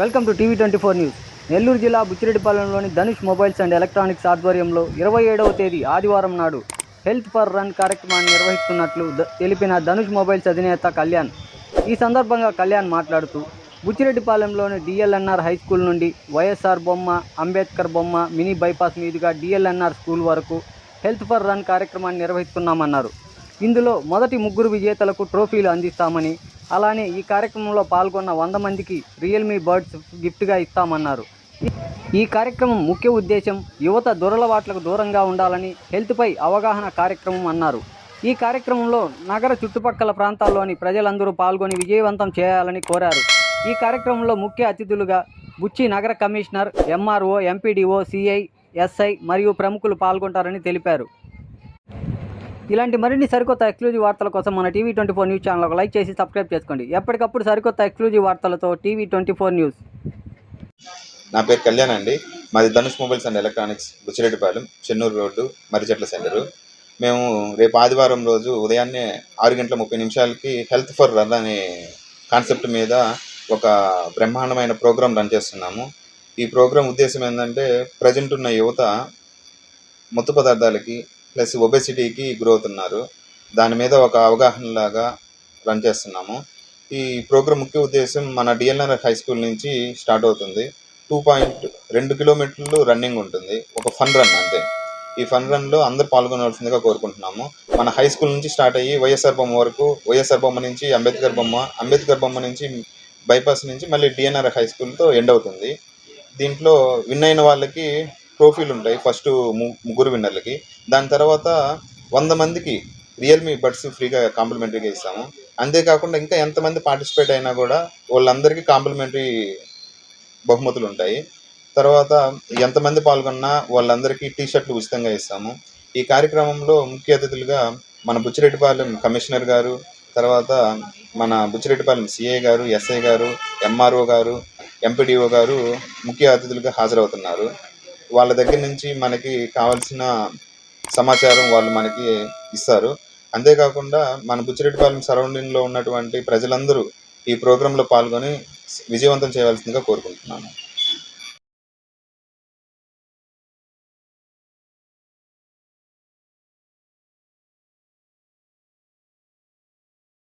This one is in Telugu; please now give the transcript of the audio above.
Welcome to TV twenty four news. Nellore జిల్లా బుచ్చిరెడ్డిపాలెంలోని ధనుష్ మొబైల్స్ అండ్ ఎలక్ట్రానిక్స్ ఆధ్వర్యంలో ఇరవై ఏడవ తేదీ ఆదివారం నాడు హెల్త్ ఫర్ రన్ కార్యక్రమాన్ని నిర్వహిస్తున్నట్లు తెలిపిన ధనుష్ మొబైల్స్ అధినేత కళ్యాణ్. ఈ సందర్భంగా కళ్యాణ్ మాట్లాడుతూ బుచ్చిరెడ్డిపాలెంలోని డిఎల్ఎన్ఆర్ హై స్కూల్ నుండి వైఎస్ఆర్ బొమ్మ అంబేద్కర్ బొమ్మ మినీ బైపాస్ మీదుగా డిఎల్ఎన్ఆర్ స్కూల్ వరకు హెల్త్ ఫర్ రన్ కార్యక్రమాన్ని నిర్వహిస్తున్నామన్నారు. ఇందులో మొదటి ముగ్గురు విజేతలకు ట్రోఫీలు అందిస్తామని అలానే ఈ కార్యక్రమంలో పాల్గొన్న వంద మందికి రియల్మీ బర్డ్స్ గిఫ్ట్గా ఇస్తామన్నారు. ఈ- కార్యక్రమం ముఖ్య ఉద్దేశం యువత దురలవాట్లకు దూరంగా ఉండాలని హెల్త్పై అవగాహన కార్యక్రమం అన్నారు. ఈ కార్యక్రమంలో నగర చుట్టుపక్కల ప్రాంతాల్లోని ప్రజలందరూ పాల్గొని విజయవంతం చేయాలని కోరారు. ఈ కార్యక్రమంలో ముఖ్య అతిథులుగా బుచ్చి నగర commissioner MRO MPDO CI SI మరియు ప్రముఖులు పాల్గొంటారని తెలిపారు. ఇలాంటి మరిన్ని సరికొత్త ఎక్స్క్లూజివ్ వార్తల కోసం మన TV twenty four news channel like చేసి సబ్స్క్రైబ్ చేసుకోండి. ఎప్పటికప్పుడు సరికొత్త ఎక్స్క్లూజివ్ వార్తలతో టీవీ ట్వంటీ ఫోర్ న్యూస్. నా పేరు కళ్యాణ్ అండి. మాది Dhanush mobiles and electronics Buchireddypalem Chennur road మర్రిచెట్ల centre. మేము రేపు ఆదివారం రోజు ఉదయాన్నే ఆరు గంటల ముప్పై నిమిషాలకి హెల్త్ ఫర్ రన్ అనే కాన్సెప్ట్ మీద ఒక బ్రహ్మాండమైన ప్రోగ్రాం రన్ చేస్తున్నాము. ఈ ప్రోగ్రాం ఉద్దేశం ఏంటంటే ప్రజెంట్ ఉన్న యువత మత్తు పదార్థాలకి ప్లస్ ఒబెసిటీకి గురవుతున్నారు. దాని మీద ఒక అవగాహన లాగా రన్ చేస్తున్నాము. ఈ ప్రోగ్రామ్ ముఖ్య ఉద్దేశం మన డిఎల్ఆర్ హై స్కూల్ నుంచి స్టార్ట్ అవుతుంది. టూ పాయింట్ రెండు కిలోమీటర్లు రన్నింగ్ ఉంటుంది. ఒక ఫన్ రన్ అంతే. ఈ ఫన్ రన్లో అందరు పాల్గొనవలసిందిగా కోరుకుంటున్నాము. మన హై స్కూల్ నుంచి స్టార్ట్ అయ్యి వైఎస్ఆర్ బొమ్మ వరకు వైఎస్ఆర్ బొమ్మ నుంచి అంబేద్కర్ బొమ్మ అంబేద్కర్ బొమ్మ నుంచి బైపాస్ నుంచి మళ్ళీ డిఎన్ఆర్ హై స్కూల్తో ఎండ్ అవుతుంది. దీంట్లో విన్ అయిన వాళ్ళకి ట్రోఫీలు ఉంటాయి ఫస్ట్ ము- ముగ్గురు విన్నర్లకి. దాని తర్వాత వంద మందికి రియల్మీ బడ్స్ ఫ్రీగా కాంప్లిమెంటరీగా ఇస్తాము. అంతేకాకుండా ఇంకా ఎంతమంది పార్టిసిపేట్ అయినా కూడా వాళ్ళందరికీ కాంప్లిమెంటరీ బహుమతులు ఉంటాయి. తర్వాత ఎంతమంది పాల్గొన్నా వాళ్ళందరికీ టీ షర్ట్లు ఉచితంగా ఇస్తాము. ఈ కార్యక్రమంలో ముఖ్య అతిథులుగా మన బుచ్చిరెడ్డిపాలెం కమిషనర్ గారు తర్వాత మన బుచ్చిరెడ్డిపాలెం సిఏ గారు ఎస్ఐ గారు ఎంఆర్ఓ గారు ఎంపీడీఓ గారు ముఖ్య అతిథులుగా హాజరవుతున్నారు. వాళ్ళ దగ్గర నుంచి మనకి కావాల్సిన సమాచారం వాళ్ళు మనకి ఇస్తారు. అంతేకాకుండా మన బుచ్చిరెడ్డిపాలెం సరౌండింగ్లో ఉన్నటువంటి ప్రజలందరూ ఈ ప్రోగ్రాంలో పాల్గొని విజయవంతం చేయవలసిందిగా కోరుకుంటున్నాను.